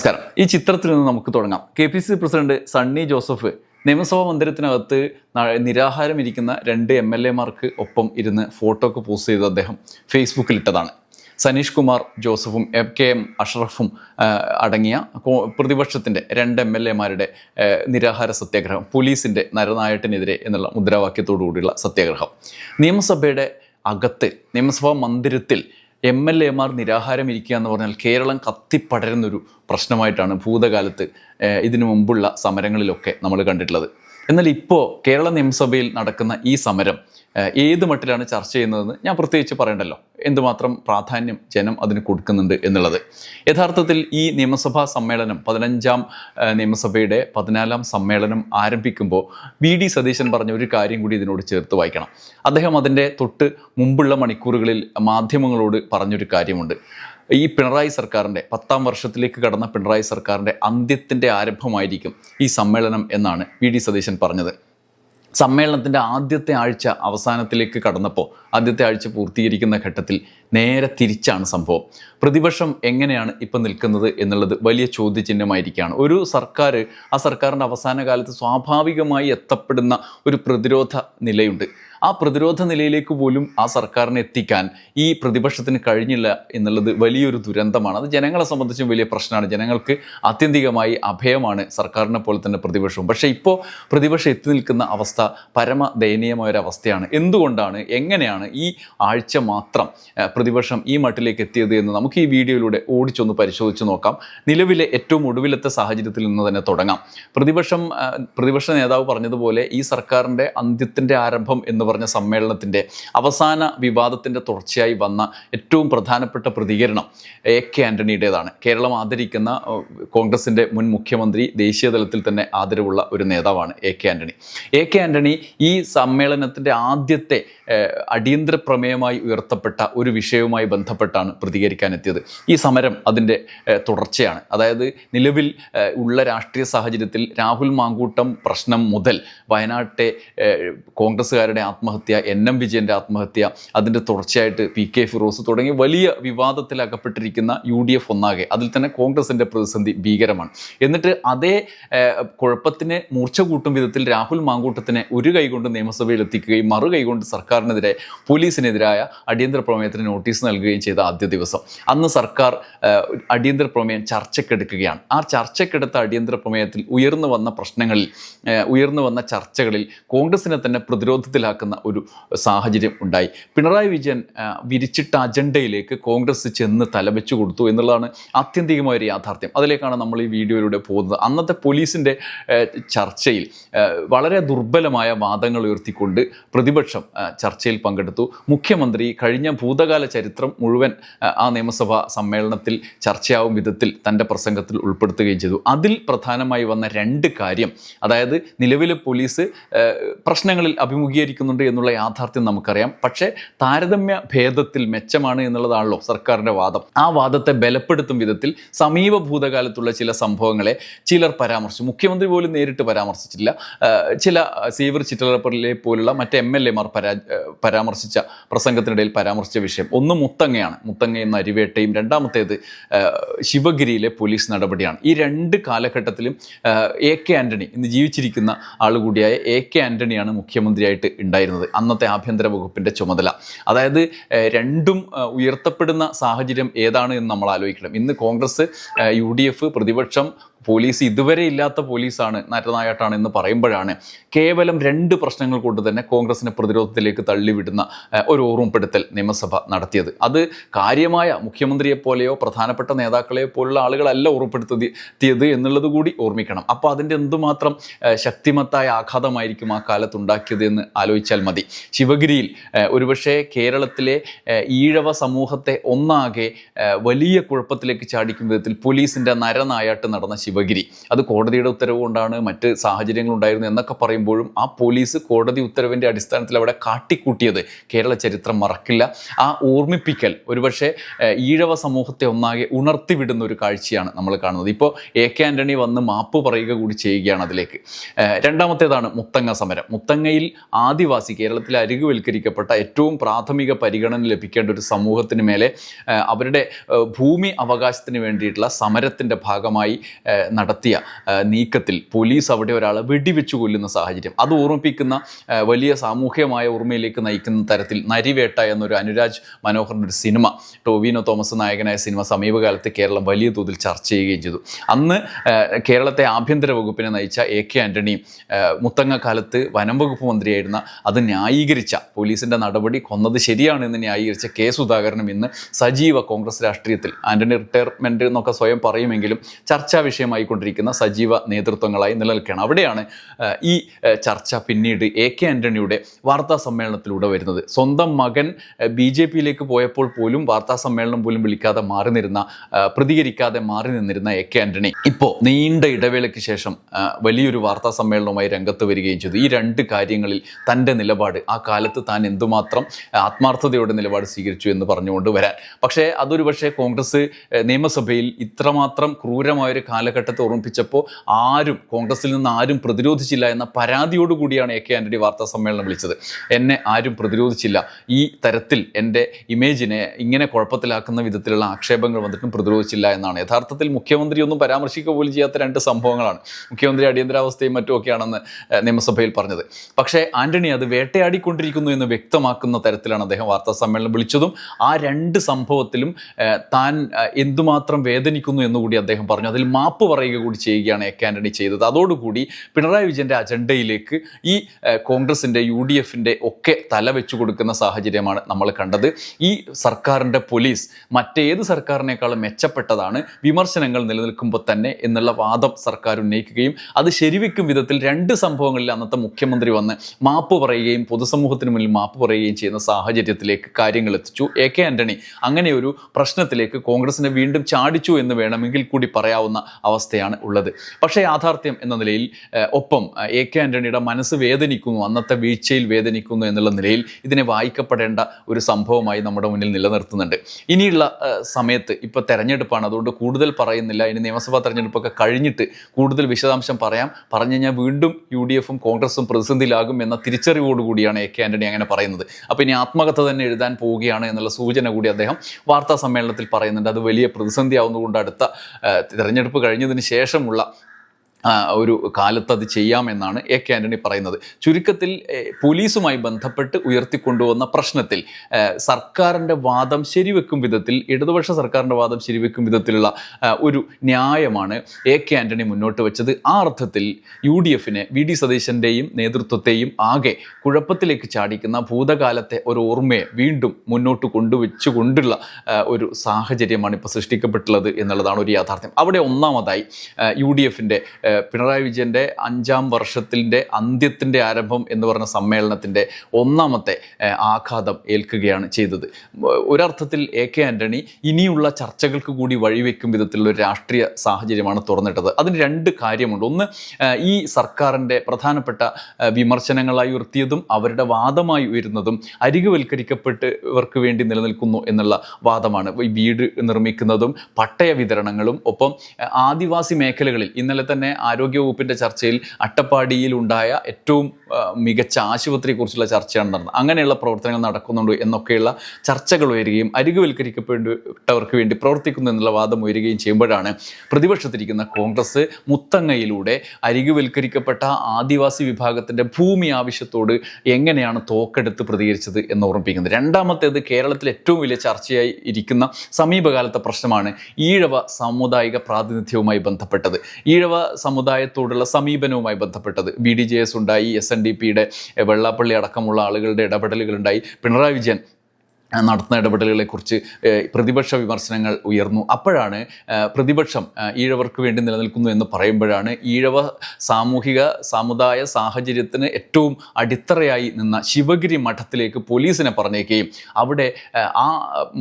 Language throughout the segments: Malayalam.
നമസ്കാരം. ഈ ചിത്രത്തിൽ നിന്ന് നമുക്ക് തുടങ്ങാം. K P C president Sunny Joseph നിയമസഭാ മന്ദിരത്തിനകത്ത് നിരാഹാരം ഇരിക്കുന്ന രണ്ട് എം എൽ എമാർക്ക് ഒപ്പം ഇരുന്ന് ഫോട്ടോ ഒക്കെ പോസ്റ്റ് ചെയ്ത് അദ്ദേഹം ഫേസ്ബുക്കിൽ ഇട്ടതാണ്. സനീഷ് കുമാർ ജോസഫും എം കെ എം അഷ്റഫും അടങ്ങിയ പ്രതിപക്ഷത്തിന്റെ രണ്ട് എം എൽ എമാരുടെ നിരാഹാര സത്യാഗ്രഹം പോലീസിന്റെ നരനായട്ടിനെതിരെ എന്നുള്ള മുദ്രാവാക്യത്തോടു കൂടിയുള്ള സത്യാഗ്രഹം. നിയമസഭയുടെ അകത്ത് നിയമസഭാ മന്ദിരത്തിൽ എം എൽ എമാർ നിരാഹാരം ഇരിക്കുക എന്ന് പറഞ്ഞാൽ കേരളം കത്തിപ്പടരുന്നൊരു പ്രശ്നമായിട്ടാണ് ഭൂതകാലത്ത് ഇതിനു മുമ്പുള്ള സമരങ്ങളിലൊക്കെ നമ്മൾ കണ്ടിട്ടുള്ളത്. എന്നാൽ ഇപ്പോൾ കേരള നിയമസഭയിൽ നടക്കുന്ന ഈ സമരം ഏത് മട്ടിലാണ് ചർച്ച ചെയ്യുന്നതെന്ന് ഞാൻ പ്രത്യേകിച്ച് പറയണ്ടല്ലോ. എന്തുമാത്രം പ്രാധാന്യം ജനം അതിന് കൊടുക്കുന്നുണ്ട് എന്നുള്ളത്. യഥാർത്ഥത്തിൽ ഈ നിയമസഭാ സമ്മേളനം പതിനഞ്ചാം നിയമസഭയുടെ പതിനാലാം സമ്മേളനം ആരംഭിക്കുമ്പോൾ വി. ഡി. സതീശൻ പറഞ്ഞ ഒരു കാര്യം കൂടി ഇതിനോട് ചേർത്ത് വായിക്കണം. അദ്ദേഹം അതിന്റെ തൊട്ട് മുമ്പുള്ള മണിക്കൂറുകളിൽ മാധ്യമങ്ങളോട് പറഞ്ഞൊരു കാര്യമുണ്ട്. ഈ പിണറായി സർക്കാരിന്റെ പത്താം വർഷത്തിലേക്ക് കടന്ന പിണറായി സർക്കാരിന്റെ അന്ത്യത്തിന്റെ ആരംഭമായിരിക്കും ഈ സമ്മേളനം എന്നാണ് വി ഡി സതീശൻ പറഞ്ഞത്. സമ്മേളനത്തിന്റെ ആദ്യത്തെ ആഴ്ച അവസാനത്തിലേക്ക് കടന്നപ്പോൾ ആദ്യത്തെ ആഴ്ച പൂർത്തീകരിക്കുന്ന ഘട്ടത്തിൽ നേരെ തിരിച്ചാണ് സംഭവം. പ്രതിപക്ഷം എങ്ങനെയാണ് ഇപ്പം നിൽക്കുന്നത് എന്നുള്ളത് വലിയ ചോദ്യചിഹ്നമായിരിക്കുകയാണ്. ഒരു സർക്കാർ ആ സർക്കാരിന്റെ അവസാന കാലത്ത് സ്വാഭാവികമായി എത്തപ്പെടുന്ന ഒരു പ്രതിരോധ നിലയുണ്ട്. ആ പ്രതിരോധ നിലയിലേക്ക് പോലും ആ സർക്കാരിനെ എത്തിക്കാൻ ഈ പ്രതിപക്ഷത്തിന് കഴിഞ്ഞില്ല എന്നുള്ളത് വലിയൊരു ദുരന്തമാണ്. അത് ജനങ്ങളെ സംബന്ധിച്ചും വലിയ പ്രശ്നമാണ്. ജനങ്ങൾക്ക് ആത്യന്തികമായി അഭയമാണ് സർക്കാരിനെ പോലെ തന്നെ പ്രതിപക്ഷവും. പക്ഷേ ഇപ്പോൾ പ്രതിപക്ഷം എത്തി നിൽക്കുന്ന അവസ്ഥ പരമ ദയനീയമായ ഒരു അവസ്ഥയാണ്. എന്തുകൊണ്ടാണ് എങ്ങനെയാണ് ഈ ആഴ്ച മാത്രം പ്രതിപക്ഷം ഈ മട്ടിലേക്ക് എത്തിയത് എന്ന് നമുക്ക് ഈ വീഡിയോയിലൂടെ ഓടിച്ചൊന്ന് പരിശോധിച്ച് നോക്കാം. നിലവിലെ ഏറ്റവും ഒടുവിലത്തെ സാഹചര്യത്തിൽ നിന്ന് തന്നെ തുടങ്ങാം. പ്രതിപക്ഷം പ്രതിപക്ഷ നേതാവ് പറഞ്ഞതുപോലെ ഈ സർക്കാരിന്റെ അന്ത്യത്തിന്റെ ആരംഭം എന്ന് പറഞ്ഞ സമ്മേളനത്തിന്റെ അവസാന വിവാദത്തിന്റെ തുടർച്ചയായി വന്ന ഏറ്റവും പ്രധാനപ്പെട്ട പ്രതികരണം എ കെ ആന്റണിയുടേതാണ് കേരളം ആദരിക്കുന്ന കോൺഗ്രസിന്റെ മുൻ മുഖ്യമന്ത്രി ദേശീയ തലത്തിൽ തന്നെ ആദരവുള്ള ഒരു നേതാവാണ് A K Antony A K Antony ഈ സമ്മേളനത്തിന്റെ ആദ്യത്തെ അടിയന്തര പ്രമേയമായി ഉയർത്തപ്പെട്ട ഒരു വിഷയവുമായി ബന്ധപ്പെട്ടാണ് പ്രതികരിക്കാനെത്തിയത്. ഈ സമരം അതിന്റെ തുടർച്ചയാണ്. അതായത് നിലവിൽ ഉള്ള രാഷ്ട്രീയ സാഹചര്യത്തിൽ രാഹുൽ മാങ്കൂട്ടം പ്രശ്നം മുതൽ വയനാട്ടെ കോൺഗ്രസ്സുകാരുടെ ആത്മഹത്യ എൻ എം വിജയന്റെ ആത്മഹത്യ അതിന്റെ തുടർച്ചയായിട്ട് പി കെ ഫിറോസ് തുടങ്ങി വലിയ വിവാദത്തിലകപ്പെട്ടിരിക്കുന്ന യു ഡി എഫ് ഒന്നാകെ. അതിൽ തന്നെ കോൺഗ്രസിന്റെ പ്രതിസന്ധി ഭീകരമാണ്. എന്നിട്ട് അതേ കുഴപ്പത്തിന് മൂർച്ച കൂട്ടും വിധത്തിൽ രാഹുൽ മാങ്കൂട്ടത്തിനെ ഒരു കൈകൊണ്ട് നിയമസഭയിൽ എത്തിക്കുകയും മറു കൈകൊണ്ട് സർക്കാരിനെതിരെ പോലീസിനെതിരായ അടിയന്തര പ്രമേയത്തിന് നോട്ടീസ് നൽകുകയും ചെയ്ത ആദ്യ ദിവസം. അന്ന് സർക്കാർ അടിയന്തര പ്രമേയം ചർച്ചയ്ക്കെടുക്കുകയാണ് ആ ചർച്ചയ്ക്കെടുത്ത അടിയന്തര പ്രമേയത്തിൽ ഉയർന്നു വന്ന പ്രശ്നങ്ങളിൽ ഉയർന്നു വന്ന ചർച്ചകളിൽ കോൺഗ്രസിനെ തന്നെ പ്രതിരോധത്തിലാക്കുന്ന ഒരു സാഹചര്യം ഉണ്ടായി. പിണറായി വിജയൻ വിരിച്ചിട്ട അജണ്ടയിലേക്ക് കോൺഗ്രസ് ചെന്ന് തലവെച്ചു കൊടുത്തു എന്നുള്ളതാണ് ആത്യന്തികമായ ഒരു യാഥാർത്ഥ്യം. അതിലേക്കാണ് നമ്മൾ ഈ വീഡിയോയിലൂടെ പോകുന്നത്. അന്നത്തെ പോലീസിന്റെ ചർച്ചയിൽ വളരെ ദുർബലമായ വാദങ്ങൾ ഉയർത്തിക്കൊണ്ട് പ്രതിപക്ഷം ചർച്ചയിൽ പങ്കെടുത്തു. മുഖ്യമന്ത്രി കഴിഞ്ഞ ഭൂതകാല ചരിത്രം മുഴുവൻ ആ നിയമസഭാ സമ്മേളനത്തിൽ ചർച്ചയാവും വിധത്തിൽ തന്റെ പ്രസംഗത്തിൽ ഉൾപ്പെടുത്തുകയും ചെയ്തു. അതിൽ പ്രധാനമായി വന്ന രണ്ട് കാര്യം അതായത് നിലവിലെ പോലീസ് പ്രശ്നങ്ങളിൽ അഭിമുഖീകരിക്കുന്നുണ്ട് എന്നുള്ള യാഥാർത്ഥ്യം നമുക്കറിയാം. പക്ഷേ താരതമ്യ ഭേദത്തിൽ മെച്ചമാണ് എന്നുള്ളതാണല്ലോ സർക്കാരിന്റെ വാദം. ആ വാദത്തെ ബലപ്പെടുത്തും വിധത്തിൽ സമീപ ഭൂതകാലത്തുള്ള ചില സംഭവങ്ങളെ ചിലർ പരാമർശിച്ചു. മുഖ്യമന്ത്രി പോലും നേരിട്ട് പരാമർശിച്ചില്ല ചില സീവർ ചിറ്റലപ്പറിലെ പോലുള്ള മറ്റ് എം എൽ എമാർ പരാ പരാമർശിച്ച പ്രസംഗത്തിനിടയിൽ പരാമർശിച്ച വിഷയം ഒന്ന് മുത്തങ്ങയാണ്. മുത്തങ്ങയും നരിവേട്ടയും രണ്ടാമത്തേത് ശിവഗിരിയിലെ പോലീസ് നടപടിയാണ്. ഈ രണ്ട് കാലഘട്ടത്തിലും എ കെ ആന്റണി ഇന്ന് ജീവിച്ചിരിക്കുന്ന ആളുകൂടിയായ കൂടിയായ എ കെ ആന്റണിയാണ് മുഖ്യമന്ത്രിയായിട്ട് ഉണ്ടായിരുന്നത്. അന്നത്തെ ആഭ്യന്തര വകുപ്പിന്റെ ചുമതല. അതായത് രണ്ടും ഉയർത്തപ്പെടുന്ന സാഹചര്യം ഏതാണ് എന്ന് നമ്മൾ ആലോചിക്കണം. ഇന്ന് കോൺഗ്രസ് യു പ്രതിപക്ഷം പോലീസ് ഇതുവരെ ഇല്ലാത്ത പോലീസാണ് നാറ്റനായാട്ടാണ് എന്ന് പറയുമ്പോഴാണ് കേവലം രണ്ട് പ്രശ്നങ്ങൾ കൊണ്ട് തന്നെ കോൺഗ്രസിനെ പ്രതിരോധത്തിലേക്ക് തള്ളിവിടുന്ന ഒരു ഓർമ്മപ്പെടുത്തൽ നിയമസഭ നടത്തിയത്. അത് കാര്യമായ മുഖ്യമന്ത്രിയെ പോലെയോ പ്രധാനപ്പെട്ട നേതാക്കളെ പോലുള്ള ആളുകളല്ല ഓർമ്മപ്പെടുത്തിയത് എന്നുള്ളത് കൂടി ഓർമ്മിക്കണം. അപ്പോൾ അതിന്റെ എന്തുമാത്രം ശക്തിമത്തായ ആഘാതമായിരിക്കും ആ കാലത്ത് ഉണ്ടാക്കിയത് എന്ന് ആലോചിച്ചാൽ മതി. ശിവഗിരിയിൽ ഒരുപക്ഷെ കേരളത്തിലെ ഈഴവ സമൂഹത്തെ ഒന്നാകെ വലിയ കുഴപ്പത്തിലേക്ക് ചാടിക്കും വിധത്തിൽ പോലീസിന്റെ നരനായാട്ട് നടന്ന ശിവഗിരി. അത് കോടതിയുടെ ഉത്തരവ് കൊണ്ടാണ് മറ്റ് സാഹചര്യങ്ങളുണ്ടായിരുന്നു എന്നൊക്കെ പറയുമ്പോഴും ആ പോലീസ് കോടതി ഉത്തരവിന്റെ അടിസ്ഥാനത്തിൽ അവിടെ കാട്ടിക്കൂട്ടിയത്. കേരള ചരിത്രം മറക്കില്ല. ആ ഓർമ്മിപ്പിക്കൽ ഒരുപക്ഷെ ഈഴവ സമൂഹത്തെ ഒന്നാകെ ഉണർത്തിവിടുന്ന ഒരു കാഴ്ചയാണ് നമ്മൾ കാണുന്നത്. ഇപ്പോൾ എ കെ ആന്റണി വന്ന് മാപ്പ് പറയുക കൂടി ചെയ്യുകയാണ് അതിലേക്ക്. രണ്ടാമത്തേതാണ് മുത്തങ്ങ സമരം. മുത്തങ്ങയിൽ ആദിവാസി കേരളത്തിൽ അരികുവൽക്കരിക്കപ്പെട്ട ഏറ്റവും പ്രാഥമിക പരിഗണന ലഭിക്കേണ്ട ഒരു സമൂഹത്തിന് മേലെ അവരുടെ ഭൂമി അവകാശത്തിന് വേണ്ടിയിട്ടുള്ള സമരത്തിന്റെ ഭാഗമായി നടത്തിയ നീക്കത്തിൽ പോലീസ് അവിടെ ഒരാളെ വെടിവെച്ചു കൊല്ലുന്ന സാഹചര്യം. അത് ഓർമ്മിപ്പിക്കുന്ന വലിയ സാമൂഹ്യമായ ഓർമ്മയിലേക്ക് നയിക്കുന്ന തരത്തിൽ നരിവേട്ട എന്നൊരു അനുരാജ് മനോഹറിന്റെ ഒരു സിനിമ ടോവിനോ തോമസ് നായകനായ സിനിമ സമീപകാലത്ത് കേരളം വലിയ തോതിൽ ചർച്ച ചെയ്യുകയും ചെയ്തു. അന്ന് കേരളത്തെ ആഭ്യന്തര വകുപ്പിനെ നയിച്ച എ കെ ആന്റണി മുത്തങ്ങക്കാലത്ത് മുത്തങ്ങ വനം വകുപ്പ് മന്ത്രിയായിരുന്ന അത് ന്യായീകരിച്ച പോലീസിന്റെ നടപടി കൊന്നത് ശരിയാണ് എന്ന് ന്യായീകരിച്ച കെ സുധാകരനും ഇന്ന് സജീവ കോൺഗ്രസ് രാഷ്ട്രീയത്തിൽ ആന്റണി റിട്ടയർമെന്റ് എന്നൊക്കെ സ്വയം പറയുമെങ്കിലും ചർച്ചാ വിഷയമായിക്കൊണ്ടിരിക്കുന്ന സജീവ നേതൃത്വങ്ങളായി നിലനിൽക്കുകയാണ്. അവിടെയാണ് ഈ ചർച്ച പിന്നീട് എ കെ ആന്റണിയുടെ വാർത്താ സമ്മേളനത്തിലൂടെ വരുന്നത്. സ്വന്തം മകൻ ബി ജെ പിയിലേക്ക് പോയപ്പോൾ പോലും വാർത്താ സമ്മേളനം പോലും വിളിക്കാതെ മാറി നിന്നിരുന്ന പ്രതികരിക്കാതെ മാറി നിന്നിരുന്ന എ കെ ആന്റണി ഇപ്പോൾ നീണ്ട ഇടവേളയ്ക്ക് ശേഷം വലിയൊരു വാർത്താ സമ്മേളനവുമായി രംഗത്ത് വരികയും ചെയ്തു. ഈ രണ്ട് കാര്യങ്ങളിൽ തന്റെ നിലപാട് ആ കാലത്ത് താൻ എന്തുമാത്രം ആത്മാർത്ഥതയോടെ നിലപാട് സ്വീകരിച്ചു എന്ന് പറഞ്ഞുകൊണ്ട് വരാൻ. പക്ഷേ അതൊരു പക്ഷേ കോൺഗ്രസ് നിയമസഭയിൽ ഇത്രമാത്രം ക്രൂരമായൊരു കാലഘട്ടത്തെ ഓർമ്മിപ്പിച്ചപ്പോൾ ആരും കോൺഗ്രസിൽ നിന്ന് ആരും പ്രതിരോധിച്ചില്ല എന്ന പരാതിയോടുകൂടിയാണ് എ കെ ആന്റണി വാർത്താ സമ്മേളനം വിളിച്ചത്. എന്നെ ആരും പ്രതിരോധിച്ചില്ല. ഈ തരത്തിൽ എന്റെ ഇമേജിനെ ഇങ്ങനെ കുഴപ്പത്തിലാക്കുന്ന വിധത്തിലുള്ള ആക്ഷേപങ്ങൾ വന്നിട്ടും പ്രതിരോധിച്ചില്ല എന്നാണ്. യഥാർത്ഥത്തിൽ മുഖ്യമന്ത്രി ഒന്നും പരാമർശിക്കുക പോലും ചെയ്യാത്ത രണ്ട് സംഭവങ്ങളാണ്. മുഖ്യമന്ത്രി അടിയന്തരാവസ്ഥയും മറ്റുമൊക്കെയാണെന്ന് നിയമസഭയിൽ പറഞ്ഞത്. പക്ഷേ ആന്റണി അത് വേട്ടയാടിക്കൊണ്ടിരിക്കുന്നു എന്ന് വ്യക്തമാക്കുന്ന തരത്തിലാണ് അദ്ദേഹം വാർത്താ സമ്മേളനം വിളിച്ചതും ആ രണ്ട് സംഭവത്തിലും താൻ എന്തുമാത്രം വേദനിക്കുന്നു എന്നുകൂടി അദ്ദേഹം പറഞ്ഞു. അതിൽ മാപ്പ് പറയുക കൂടി ചെയ്യുകയാണ് എ ആന്റണി ചെയ്തത്. അതോടുകൂടി പിണറായി വിജയന്റെ അജണ്ടയിലേക്ക് ഈ കോൺഗ്രസിന്റെ യു ഡി എഫിന്റെ ഒക്കെ തല വെച്ചു കൊടുക്കുന്ന സാഹചര്യമാണ് നമ്മൾ കണ്ടത്. ഈ സർക്കാരിന്റെ പോലീസ് മറ്റേത് സർക്കാരിനേക്കാളും മെച്ചപ്പെട്ടതാണ്. വിമർശനങ്ങൾ നിലനിൽക്കുമ്പോൾ തന്നെ എന്നുള്ള വാദം സർക്കാർ ഉന്നയിക്കുകയും അത് ശരിവെക്കും വിധത്തിൽ രണ്ട് സംഭവങ്ങളിൽ അന്നത്തെ മുഖ്യമന്ത്രി വന്ന് മാപ്പ് പറയുകയും പൊതുസമൂഹത്തിന് മുന്നിൽ മാപ്പ് പറയുകയും ചെയ്യുന്ന സാഹചര്യത്തിലേക്ക് കാര്യങ്ങൾ എത്തിച്ചു. എ കെ ആന്റണി അങ്ങനെ ഒരു പ്രശ്നത്തിലേക്ക് കോൺഗ്രസിനെ വീണ്ടും ചാടിച്ചു എന്ന് വേണമെങ്കിൽ കൂടി പറയാവുന്ന അവസ്ഥയാണ് ഉള്ളത്. പക്ഷേ യാഥാർത്ഥ്യം എന്ന നിലയിൽ ഒപ്പം എ കെ ആന്റണിയുടെ മനസ്സ് വേദനിക്കുന്നു അന്നത്തെ വീഴ്ചയിൽ വേദനിക്കുന്നു എന്നുള്ള നിലയിൽ ഇതിനെ വായിക്കപ്പെടേണ്ട ഒരു സംഭവമായി നമ്മുടെ മുന്നിൽ നിലനിർത്തുന്നുണ്ട്. ഇനിയുള്ള സമയത്ത് ഇപ്പോൾ തെരഞ്ഞെടുപ്പാണ്. അതുകൊണ്ട് കൂടുതൽ പറയുന്നില്ല. ഇനി നിയമസഭാ തെരഞ്ഞെടുപ്പൊക്കെ കഴിഞ്ഞിട്ട് കൂടുതൽ വിശദാംശം പറയാം. പറഞ്ഞു കഴിഞ്ഞാൽ വീണ്ടും യു ഡി എഫും കോൺഗ്രസും പ്രതിസന്ധിയിലാകും എന്ന തിരിച്ചറിവോടുകൂടിയാണ് എ കെ ആന്റണി അങ്ങനെ പറയുന്നത്. അപ്പോൾ ഇനി ആത്മകഥ തന്നെ എഴുതാൻ പോവുകയാണ് എന്നുള്ള സൂചന കൂടി അദ്ദേഹം വാർത്താ സമ്മേളനത്തിൽ പറയുന്നുണ്ട്. അത് വലിയ പ്രതിസന്ധി പ്രതിസന്ധിയാവുന്നതുകൊണ്ട് അടുത്ത തിരഞ്ഞെടുപ്പ് കഴിഞ്ഞു ശേഷമുള്ള ആ, ഒരു കാലത്ത് അത് ചെയ്യാമെന്നാണ് എ കെ ആന്റണി പറയുന്നത്. ചുരുക്കത്തിൽ പോലീസുമായി ബന്ധപ്പെട്ട് ഉയർത്തിക്കൊണ്ടുവന്ന പ്രശ്നത്തിൽ സർക്കാരിന്റെ വാദം ശരിവെക്കും വിധത്തിൽ ഇടതുപക്ഷ സർക്കാരിന്റെ വാദം ശരിവെക്കും വിധത്തിലുള്ള ഒരു ന്യായമാണ് എ കെ ആന്റണി മുന്നോട്ട് വെച്ചത്. ആ അർത്ഥത്തിൽ യു ഡി എഫിനെ വി ഡി സതീശന്റെയും നേതൃത്വത്തെയും ആകെ കുഴപ്പത്തിലേക്ക് ചാടിക്കുന്ന ഭൂതകാലത്തെ ഒരു ഓർമ്മയെ വീണ്ടും മുന്നോട്ട് കൊണ്ടുവച്ചുകൊണ്ടുള്ള ഒരു സാഹചര്യമാണ് ഇപ്പോൾ സൃഷ്ടിക്കപ്പെട്ടുള്ളത് എന്നുള്ളതാണ് ഒരു യാഥാർത്ഥ്യം. അവിടെ ഒന്നാമതായി യു ഡി എഫിന്റെ പിണറായി വിജയന്റെ അഞ്ചാം വർഷത്തിന്റെ അന്ത്യത്തിന്റെ ആരംഭം എന്ന് പറഞ്ഞ സമ്മേളനത്തിന്റെ ഒന്നാമത്തെ ആഘാതം ഏൽക്കുകയാണ് ചെയ്തത്. ഒരർത്ഥത്തിൽ എ കെ ആന്റണി ഇനിയുള്ള ചർച്ചകൾക്ക് കൂടി വഴിവെക്കും വിധത്തിലുള്ള ഒരു രാഷ്ട്രീയ സാഹചര്യമാണ് തുറന്നിട്ടത്. അതിന് രണ്ട് കാര്യമുണ്ട്. ഒന്ന് ഈ സർക്കാരിന്റെ പ്രധാനപ്പെട്ട വിമർശനങ്ങളായി ഉയർത്തിയതും അവരുടെ വാദമായി ഉയരുന്നതും അരികുവൽക്കരിക്കപ്പെട്ട് ഇവർക്ക് വേണ്ടി നിലനിൽക്കുന്നു എന്നുള്ള വാദമാണ്. ഈ വീട് നിർമ്മിക്കുന്നതും പട്ടയ വിതരണങ്ങളും ഒപ്പം ആദിവാസി മേഖലകളിൽ ഇന്നലെ തന്നെ ആരോഗ്യവകുപ്പിന്റെ ചർച്ചയിൽ അട്ടപ്പാടിയിൽ ഉണ്ടായ ഏറ്റവും മികച്ച ആശുപത്രിയെക്കുറിച്ചുള്ള ചർച്ചയാണ് നടന്നത്. അങ്ങനെയുള്ള പ്രവർത്തനങ്ങൾ നടക്കുന്നുണ്ട് എന്നൊക്കെയുള്ള ചർച്ചകൾ ഉയരുകയും അരികുവൽക്കരിക്കപ്പെട്ടവർക്ക് വേണ്ടി പ്രവർത്തിക്കുന്നു എന്നുള്ള വാദം ഉയരുകയും ചെയ്യുമ്പോഴാണ് പ്രതിപക്ഷത്തിരിക്കുന്ന കോൺഗ്രസ് മുത്തങ്ങയിലൂടെ അരികുവൽക്കരിക്കപ്പെട്ട ആദിവാസി വിഭാഗത്തിന്റെ ഭൂമി ആവശ്യത്തോട് എങ്ങനെയാണ് തോക്കെടുത്ത് പ്രതികരിച്ചത് എന്ന് ഓർമ്മിപ്പിക്കുന്നത്. രണ്ടാമത്തേത് കേരളത്തിൽ ഏറ്റവും വലിയ ചർച്ചയായി ഇരിക്കുന്ന സമീപകാലത്തെ പ്രശ്നമാണ് ഈഴവ സാമുദായിക പ്രാതിനിധ്യവുമായി ബന്ധപ്പെട്ടത്. ഈഴവ സമുദായത്തോടുള്ള സമീപനവുമായി ബന്ധപ്പെട്ടത്. ബി ഡി ജെ എസ് ഉണ്ടായി എസ് എൻ ഡി പിയുടെ വെള്ളാപ്പള്ളി അടക്കമുള്ള ആളുകളുടെ ഇടപെടലുകളുണ്ടായി. പിണറായി വിജയൻ നടത്തുന്ന ഇടപെടലുകളെക്കുറിച്ച് കുറിച്ച് പ്രതിപക്ഷ വിമർശനങ്ങൾ ഉയർന്നു. അപ്പോഴാണ് പ്രതിപക്ഷം ഈഴവർക്ക് വേണ്ടി നിലനിൽക്കുന്നു എന്ന് പറയുമ്പോഴാണ് ഈഴവ സാമൂഹിക സമുദായ സാഹചര്യത്തിന് ഏറ്റവും അടിത്തറയായി നിന്ന ശിവഗിരി മഠത്തിലേക്ക് പോലീസിനെ പറഞ്ഞേക്കുകയും അവിടെ ആ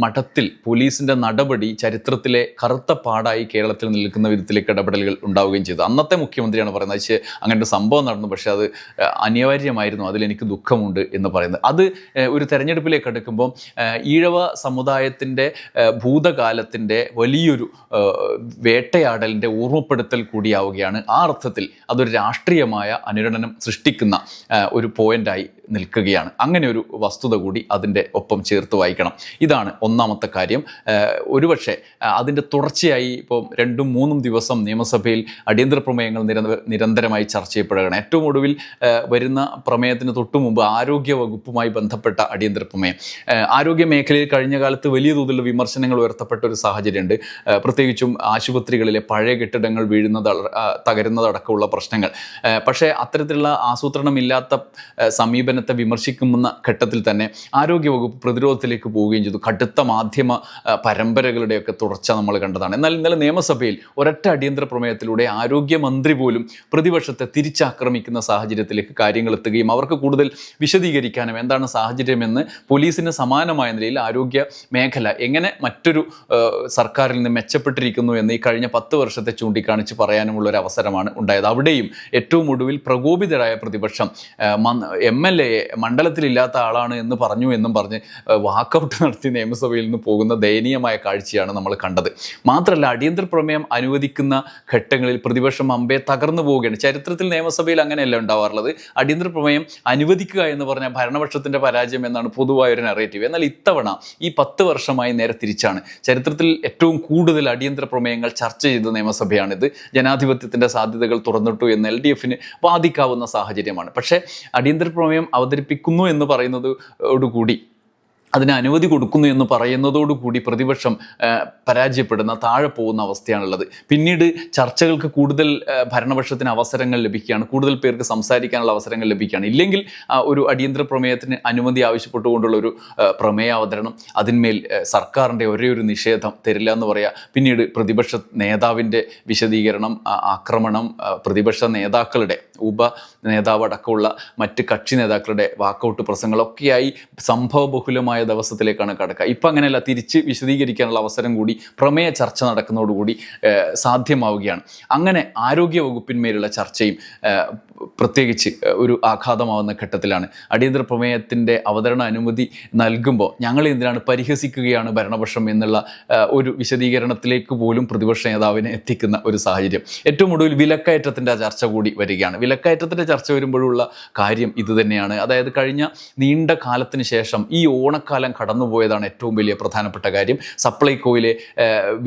മഠത്തിൽ പോലീസിന്റെ നടപടി ചരിത്രത്തിലെ കറുത്ത പാടായി കേരളത്തിൽ നിൽക്കുന്ന വിധത്തിലേക്ക് ഇടപെടലുകൾ ഉണ്ടാവുകയും ചെയ്തു. അന്നത്തെ മുഖ്യമന്ത്രിയാണ് പറയുന്നത് പക്ഷേ അങ്ങനെ ഒരു സംഭവം നടന്നു പക്ഷേ അത് അനിവാര്യമായിരുന്നു അതിലെനിക്ക് ദുഃഖമുണ്ട് എന്ന് പറയുന്നത്. അത് ഒരു തെരഞ്ഞെടുപ്പിലേക്ക് അടുക്കുമ്പോൾ ഈഴവ സമുദായത്തിന്റെ ഭൂതകാലത്തിന്റെ വലിയൊരു വേട്ടയാടലിന്റെ ഓർമ്മപ്പെടുത്തൽ കൂടിയാവുകയാണ്. ആ അർത്ഥത്തിൽ അതൊരു രാഷ്ട്രീയമായ അനുരണനം സൃഷ്ടിക്കുന്ന ഒരു പോയിന്റായി നിൽക്കുകയാണ്. അങ്ങനെ ഒരു വസ്തുത കൂടി അതിന്റെ ഒപ്പം ചേർത്ത് വായിക്കണം. ഇതാണ് ഒന്നാമത്തെ കാര്യം. ഒരുപക്ഷെ അതിന്റെ തുടർച്ചയായി ഇപ്പോൾ രണ്ടും മൂന്നും ദിവസം നിയമസഭയിൽ അടിയന്തര പ്രമേയങ്ങൾ നിരന്തരമായി ചർച്ച ചെയ്യപ്പെടുകയാണ്. ഏറ്റവും ഒടുവിൽ വരുന്ന പ്രമേയത്തിന് തൊട്ടു മുമ്പ് ആരോഗ്യ വകുപ്പുമായി ബന്ധപ്പെട്ട അടിയന്തര പ്രമേയം. ഏഹ് ആരോഗ്യ മേഖലയിൽ കഴിഞ്ഞ കാലത്ത് വലിയ തോതിലുള്ള വിമർശനങ്ങൾ ഉയർത്തപ്പെട്ട ഒരു സാഹചര്യമുണ്ട്. പ്രത്യേകിച്ചും ആശുപത്രികളിലെ പഴയ കെട്ടിടങ്ങൾ വീഴുന്നത് തകരുന്നതടക്കമുള്ള പ്രശ്നങ്ങൾ. പക്ഷേ അത്തരത്തിലുള്ള ആസൂത്രണമില്ലാത്ത സമീപനത്തെ വിമർശിക്കുന്ന ഘട്ടത്തിൽ തന്നെ ആരോഗ്യവകുപ്പ് പ്രതിരോധത്തിലേക്ക് പോവുകയും ചെയ്തു. കടുത്ത മാധ്യമ പരമ്പരകളുടെയൊക്കെ തുടർച്ച നമ്മൾ കണ്ടതാണ്. എന്നാൽ ഇന്നലെ നിയമസഭയിൽ ഒരൊറ്റ അടിയന്തര പ്രമേയത്തിലൂടെ ആരോഗ്യമന്ത്രി പോലും പ്രതിപക്ഷത്തെ തിരിച്ചാക്രമിക്കുന്ന സാഹചര്യത്തിലേക്ക് കാര്യങ്ങൾ എത്തുകയും അവർക്ക് കൂടുതൽ വിശദീകരിക്കാനും എന്താണ് സാഹചര്യമെന്ന് പോലീസിന് സമാനമായ നിലയിൽ ആരോഗ്യ മേഖല എങ്ങനെ മറ്റൊരു സർക്കാരിൽ നിന്ന് മെച്ചപ്പെട്ടിരിക്കുന്നു എന്ന് ഈ കഴിഞ്ഞ പത്ത് വർഷത്തെ ചൂണ്ടിക്കാണിച്ച് പറയാനുമുള്ള ഒരു അവസരമാണ് ഉണ്ടായത്. അവിടെയും ഏറ്റവും ഒടുവിൽ പ്രകോപിതരായ പ്രതിപക്ഷം എം എൽ എ മണ്ഡലത്തിലില്ലാത്ത ആളാണ് എന്ന് പറഞ്ഞു എന്നും പറഞ്ഞ് വാക്കൗട്ട് നടത്തി നിയമസഭയിൽ നിന്ന് പോകുന്ന ദയനീയമായ കാഴ്ചയാണ് നമ്മൾ കണ്ടത്. മാത്രമല്ല അടിയന്തര പ്രമേയം അനുവദിക്കുന്ന ഘട്ടങ്ങളിൽ പ്രതിപക്ഷം അമ്പെ തകർന്നു പോവുകയാണ്. ചരിത്രത്തിൽ നിയമസഭയിൽ അങ്ങനെയല്ല ഉണ്ടാവാറുള്ളത്. അടിയന്തര പ്രമേയം അനുവദിക്കുക എന്ന് പറഞ്ഞാൽ ഭരണപക്ഷത്തിന്റെ പരാജയം എന്നാണ് പൊതുവായ ഒരു നെറേറ്റീവ് എന്നാൽ ഇത്തവണ ഈ പത്ത് വർഷമായി നേരെ തിരിച്ചാണ്. ചരിത്രത്തിൽ ഏറ്റവും കൂടുതൽ അടിയന്തര പ്രമേയങ്ങൾ ചർച്ച ചെയ്ത നിയമസഭയാണിത്. ജനാധിപത്യത്തിന്റെ സാധ്യതകൾ തുറന്നിട്ടു എന്ന് എൽ ഡി എഫിന് വാദിക്കാവുന്ന സാഹചര്യമാണ്. പക്ഷേ അടിയന്തര പ്രമേയം അവതരിപ്പിക്കുന്നു എന്ന് പറയുന്നതോടുകൂടി അതിന് അനുമതി കൊടുക്കുന്നു എന്ന് പറയുന്നതോടുകൂടി പ്രതിപക്ഷം പരാജയപ്പെടുന്ന താഴെ പോകുന്ന അവസ്ഥയാണുള്ളത്. പിന്നീട് ചർച്ചകൾക്ക് കൂടുതൽ ഭരണപക്ഷത്തിന് അവസരങ്ങൾ ലഭിക്കുകയാണ്. കൂടുതൽ പേർക്ക് സംസാരിക്കാനുള്ള അവസരങ്ങൾ ലഭിക്കുകയാണ്. ഇല്ലെങ്കിൽ ഒരു അടിയന്തര പ്രമേയത്തിന് അനുമതി ആവശ്യപ്പെട്ടുകൊണ്ടുള്ള ഒരു പ്രമേയാവതരണം അതിന്മേൽ സർക്കാരിന്റെ ഒരേ ഒരു നിഷേധം തരില്ല എന്ന് പറയാം. പിന്നീട് പ്രതിപക്ഷ നേതാവിന്റെ വിശദീകരണം ആക്രമണം പ്രതിപക്ഷ നേതാക്കളുടെ ഉപ നേതാവ് അടക്കമുള്ള മറ്റ് കക്ഷി നേതാക്കളുടെ വാക്കൗട്ട് പ്രസംഗങ്ങളൊക്കെയായി സംഭവബഹുലമായ ദിവസത്തിലേക്കാണ് കടക്കുക. ഇപ്പം അങ്ങനെയല്ല തിരിച്ച് വിശദീകരിക്കാനുള്ള അവസരം കൂടി പ്രമേയ ചർച്ച നടക്കുന്നതോടുകൂടി സാധ്യമാവുകയാണ്. അങ്ങനെ ആരോഗ്യ വകുപ്പിന്മേലുള്ള ചർച്ചയും പ്രത്യേകിച്ച് ഒരു ആഘാതമാവുന്ന ഘട്ടത്തിലാണ്. അടിയന്തര പ്രമേയത്തിന്റെ അവതരണ അനുമതി നൽകുമ്പോൾ ഞങ്ങൾ എന്തിനാണ് പരിഹസിക്കുകയാണ് ഭരണപക്ഷം എന്നുള്ള ഒരു വിശദീകരണത്തിലേക്ക് പോലും പ്രതിപക്ഷ നേതാവിനെ എത്തിക്കുന്ന ഒരു സാഹചര്യം. ഏറ്റവും ഒടുവിൽ വിലക്കയറ്റത്തിന്റെ ചർച്ച കൂടി വരികയാണ്. വിലക്കയറ്റത്തിന്റെ ചർച്ച വരുമ്പോഴുള്ള കാര്യം ഇത് തന്നെയാണ്. അതായത് കഴിഞ്ഞ നീണ്ട കാലത്തിന് ശേഷം ഈ ഓണക്കാലം കടന്നുപോയതാണ് ഏറ്റവും വലിയ പ്രധാനപ്പെട്ട കാര്യം. സപ്ലൈകോയിലെ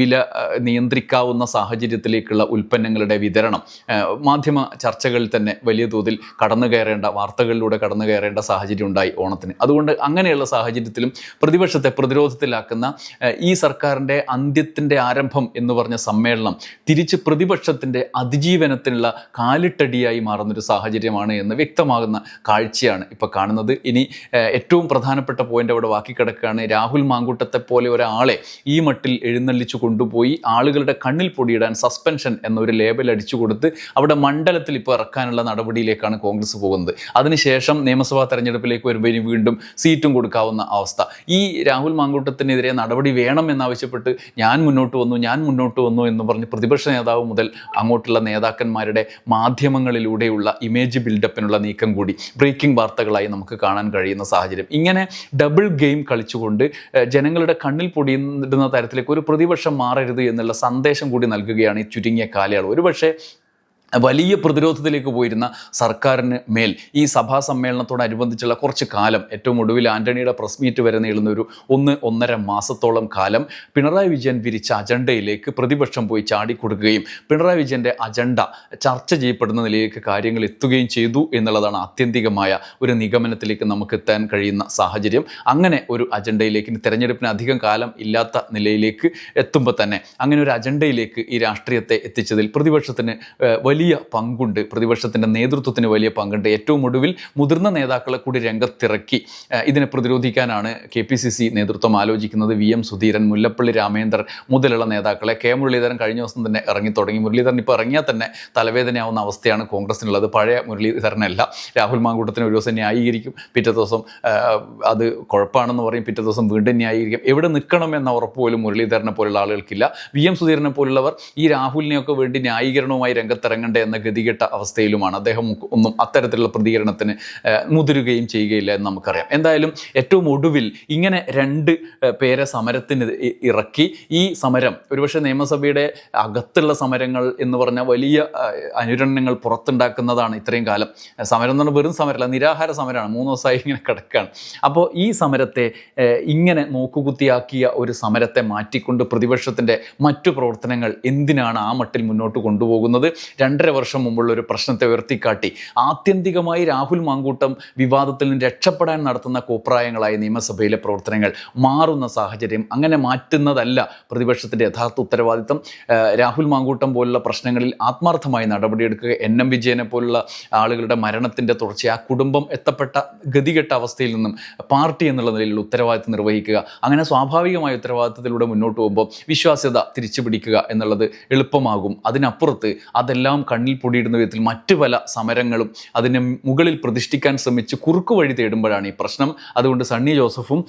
വില നിയന്ത്രിക്കാവുന്ന സാഹചര്യത്തിലേക്കുള്ള ഉൽപ്പന്നങ്ങളുടെ വിതരണം. മാധ്യമ ചർച്ചകളിൽ തന്നെ വലിയ തോതിൽ കടന്നു കയറേണ്ട വാർത്തകളിലൂടെ കടന്നു കയറേണ്ട സാഹചര്യം ഉണ്ടായി ഓണത്തിന്. അതുകൊണ്ട് അങ്ങനെയുള്ള സാഹചര്യത്തിലും പ്രതിപക്ഷത്തെ പ്രതിരോധത്തിലാക്കുന്ന ഈ സർക്കാരിന്റെ അന്ത്യത്തിന്റെ ആരംഭം എന്ന് പറഞ്ഞ സമ്മേളനം തിരിച്ച് പ്രതിപക്ഷത്തിന്റെ അതിജീവനത്തിനുള്ള കാലിട്ടടിയായി മാറുന്നൊരു സാഹചര്യമാണ് എന്ന് വ്യക്തമാകുന്ന കാഴ്ചയാണ് ഇപ്പോൾ കാണുന്നത്. ഇനി ഏറ്റവും പ്രധാനപ്പെട്ട പോയിന്റ് അവിടെ ബാക്കി കിടക്കുകയാണ്. രാഹുൽ മാങ്കൂട്ടത്തെ പോലെ ഒരാളെ ഈ മട്ടിൽ എഴുന്നള്ളിച്ചു കൊണ്ടുപോയി ആളുകളുടെ കണ്ണിൽ പൊടിയിടാൻ സസ്പെൻഷൻ എന്നൊരു ലേബൽ അടിച്ചു കൊടുത്ത് അവിടെ മണ്ഡലത്തിൽ ഇപ്പോൾ ഇറക്കാനുള്ള നടപടിയിലേക്കാണ് കോൺഗ്രസ് പോകുന്നത്. അതിനുശേഷം നിയമസഭാ തെരഞ്ഞെടുപ്പിലേക്ക് വരുമ്പോൾ ഇനി വീണ്ടും സീറ്റും കൊടുക്കാവുന്ന അവസ്ഥ. ഈ രാഹുൽ മാങ്കൂട്ടത്തിനെതിരെ നടപടി വേണം എന്നാവശ്യപ്പെട്ട് ഞാൻ മുന്നോട്ട് വന്നു ഞാൻ മുന്നോട്ട് വന്നു എന്ന് പറഞ്ഞ് പ്രതിപക്ഷ നേതാവ് മുതൽ അങ്ങോട്ടുള്ള നേതാക്കന്മാരുടെ മാധ്യമങ്ങളിലൂടെയുള്ള ഇമേജ് ബിൽഡപ്പിനുള്ള നീക്കം കൂടി ബ്രേക്കിംഗ് വാർത്തകളായി നമുക്ക് കാണാൻ കഴിയുന്ന സാഹചര്യം. ഇങ്ങനെ ഡബിൾ ഗെയിം കളിച്ചുകൊണ്ട് ജനങ്ങളുടെ കണ്ണിൽ പൊടിയിടുന്ന തരത്തിലേക്ക് ഒരു പ്രതിപക്ഷം മാറരുത് എന്നുള്ള സന്ദേശം കൂടി നൽകുകയാണ് ഈ ചുരുങ്ങിയ കാലയളവ്. ഒരുപക്ഷെ വലിയ പ്രതിരോധത്തിലേക്ക് പോയിരുന്ന സർക്കാരിന് മേൽ ഈ സഭാ സമ്മേളനത്തോടനുബന്ധിച്ചുള്ള കുറച്ച് കാലം ഏറ്റവും ഒടുവിൽ ആന്റണിയുടെ പ്രസ് മീറ്റ് വരെ നീളുന്ന ഒരു ഒന്ന് ഒന്നര മാസത്തോളം കാലം പിണറായി വിജയൻ വിരിച്ച അജണ്ടയിലേക്ക് പ്രതിപക്ഷം പോയി ചാടിക്കൊടുക്കുകയും പിണറായി വിജയന്റെ അജണ്ട ചർച്ച ചെയ്യപ്പെടുന്ന നിലയിലേക്ക് കാര്യങ്ങൾ എത്തുകയും ചെയ്തു എന്നുള്ളതാണ് ആത്യന്തികമായ ഒരു നിഗമനത്തിലേക്ക് നമുക്ക് എത്താൻ കഴിയുന്ന സാഹചര്യം. അങ്ങനെ ഒരു അജണ്ടയിലേക്ക് തെരഞ്ഞെടുപ്പിന് അധികം കാലം ഇല്ലാത്ത നിലയിലേക്ക് എത്തുമ്പോൾ തന്നെ അങ്ങനെ ഒരു അജണ്ടയിലേക്ക് ഈ രാഷ്ട്രീയത്തെ എത്തിച്ചതിൽ പ്രതിപക്ഷത്തിന് വലിയ വലിയ പങ്കുണ്ട്. പ്രതിപക്ഷത്തിന്റെ നേതൃത്വത്തിന് വലിയ പങ്കുണ്ട്. ഏറ്റവും ഒടുവിൽ മുതിർന്ന നേതാക്കളെ കൂടി രംഗത്തിറക്കി ഇതിനെ പ്രതിരോധിക്കാനാണ് കെ പി സി സി നേതൃത്വം ആലോചിക്കുന്നത്. വി എം സുധീരൻ മുല്ലപ്പള്ളി രാമേന്ദ്രൻ മുതലുള്ള നേതാക്കളെ. കെ മുരളീധരൻ കഴിഞ്ഞ ദിവസം തന്നെ ഇറങ്ങി തുടങ്ങി മുരളീധരൻ ഇപ്പോൾ ഇറങ്ങിയാൽ തന്നെ തലവേദനയാവുന്ന അവസ്ഥയാണ് കോൺഗ്രസിനുള്ളത്. പഴയ മുരളീധരനല്ല. രാഹുൽ മാങ്കൂട്ടത്തിന് ഒരു ദിവസം ന്യായീകരിക്കും. പിറ്റേ ദിവസം അത് കുഴപ്പമാണെന്ന് പറയും. പിറ്റേ ദിവസം വീണ്ടും ന്യായീകരിക്കും. എവിടെ നിൽക്കണം എന്ന ഉറപ്പ് പോലും മുരളീധരനെ പോലുള്ള ആളുകൾക്കില്ല. വി എം സുധീരനെ പോലുള്ളവർ ഈ രാഹുലിനെയൊക്കെ വേണ്ടി ന്യായീകരണവുമായി രംഗത്തിറങ്ങേണ്ട എന്ന ഗതികെട്ട അവസ്ഥയിലുമാണ്. അദ്ദേഹം ഒന്നും അത്തരത്തിലുള്ള പ്രതികരണത്തിന് മുതിരുകയും ചെയ്യുകയില്ല എന്ന് നമുക്കറിയാം. എന്തായാലും ഏറ്റവും ഒടുവിൽ ഇങ്ങനെ രണ്ട് പേരെ സമരത്തിന് ഇറക്കി. ഈ സമരം ഒരുപക്ഷെ നിയമസഭയുടെ അകത്തുള്ള സമരങ്ങൾ എന്ന് പറഞ്ഞാൽ വലിയ അനുരണ്യങ്ങൾ പുറത്തുണ്ടാക്കുന്നതാണ് ഇത്രയും കാലം. സമരം എന്ന് പറഞ്ഞാൽ വെറും സമരമല്ല നിരാഹാര സമരമാണ്. മൂന്ന് ദിവസമായി ഇങ്ങനെ കിടക്കുകയാണ് അപ്പോൾ ഈ സമരത്തെ ഇങ്ങനെ നോക്കുകുത്തിയാക്കിയ ഒരു സമരത്തെ മാറ്റിക്കൊണ്ട് പ്രതിപക്ഷത്തിന്റെ മറ്റു പ്രവർത്തനങ്ങൾ എന്തിനാണ് ആ മട്ടിൽ മുന്നോട്ട് കൊണ്ടുപോകുന്നത്? രണ്ടര വർഷം മുമ്പുള്ള ഒരു പ്രശ്നത്തെ ഉയർത്തിക്കാട്ടി ആത്യന്തികമായി രാഹുൽ മാങ്കൂട്ടം വിവാദത്തിൽ നിന്ന് രക്ഷപ്പെടാൻ നടത്തുന്ന കോപ്രായങ്ങളായ നിയമസഭയിലെ പ്രവർത്തനങ്ങൾ മാറുന്ന സാഹചര്യം അങ്ങനെ മാറ്റുന്നതല്ല പ്രതിപക്ഷത്തിന്റെ യഥാർത്ഥ ഉത്തരവാദിത്തം. രാഹുൽ മാങ്കൂട്ടം പോലുള്ള പ്രശ്നങ്ങളിൽ ആത്മാർത്ഥമായി നടപടിയെടുക്കുക എൻ എം വിജയനെ പോലുള്ള ആളുകളുടെ മരണത്തിന്റെ തുടർച്ച ആ കുടുംബം എത്തപ്പെട്ട ഗതികെട്ട അവസ്ഥയിൽ നിന്നും പാർട്ടി എന്നുള്ള നിലയിൽ ഉത്തരവാദിത്തം നിർവഹിക്കുക അങ്ങനെ സ്വാഭാവികമായ ഉത്തരവാദിത്തത്തിലൂടെ മുന്നോട്ട് പോകുമ്പോൾ വിശ്വാസ്യത തിരിച്ചു പിടിക്കുക എന്നുള്ളത് എളുപ്പമാകും. അതിനപ്പുറത്ത് അതെല്ലാം കണ്ണിൽ പൊടിയിടുന്ന വിധത്തിൽ മറ്റു പല സമരങ്ങളും അതിനെ മുകളിൽ പ്രതിഷ്ഠിക്കാൻ ശ്രമിച്ച് കുറുക്കു വഴി തേടുമ്പോഴാണ് ഈ പ്രശ്നം. അതുകൊണ്ട് സണ്ണി ജോസഫും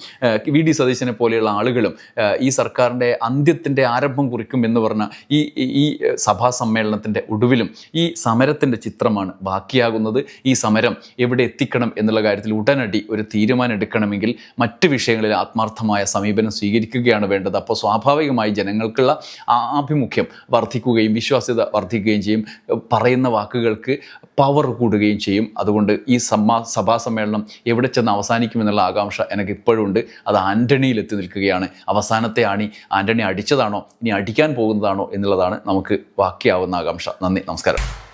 വി ഡി സതീശനെ പോലെയുള്ള ആളുകളും ഈ സർക്കാരിന്റെ അന്ത്യത്തിന്റെ ആരംഭം കുറിക്കും എന്ന് പറഞ്ഞ ഈ- ഈ സഭാ സമ്മേളനത്തിന്റെ ഒടുവിലും ഈ സമരത്തിന്റെ ചിത്രമാണ് ബാക്കിയാകുന്നത്. ഈ സമരം എവിടെ എത്തിക്കണം എന്നുള്ള കാര്യത്തിൽ ഉടനടി ഒരു തീരുമാനം എടുക്കണമെങ്കിൽ മറ്റ് വിഷയങ്ങളിൽ ആത്മാർത്ഥമായ സമീപനം സ്വീകരിക്കുകയാണ് വേണ്ടത്. അപ്പോൾ സ്വാഭാവികമായി ജനങ്ങൾക്കുള്ള ആഭിമുഖ്യം വർദ്ധിക്കുകയും വിശ്വാസ്യത വർദ്ധിക്കുകയും ചെയ്യും. പറയുന്ന വാക്കുകൾക്ക് പവർ കൂടുകയും ചെയ്യും. അതുകൊണ്ട് ഈ സമ്മാ സഭാ സമ്മേളനം എവിടെ ചെന്ന് അവസാനിക്കുമെന്നുള്ള ആകാംക്ഷ എനിക്ക് ഇപ്പോഴും ഉണ്ട് അത് ആന്റണിയിൽ എത്തി നിൽക്കുകയാണ്. അവസാനത്തെ ആണി ആന്റണി അടിച്ചതാണോ? ഇനി അടിക്കാൻ പോകുന്നതാണോ എന്നുള്ളതാണ് നമുക്ക് ബാക്കിയാവുന്ന ആകാംക്ഷ. നന്ദി നമസ്കാരം.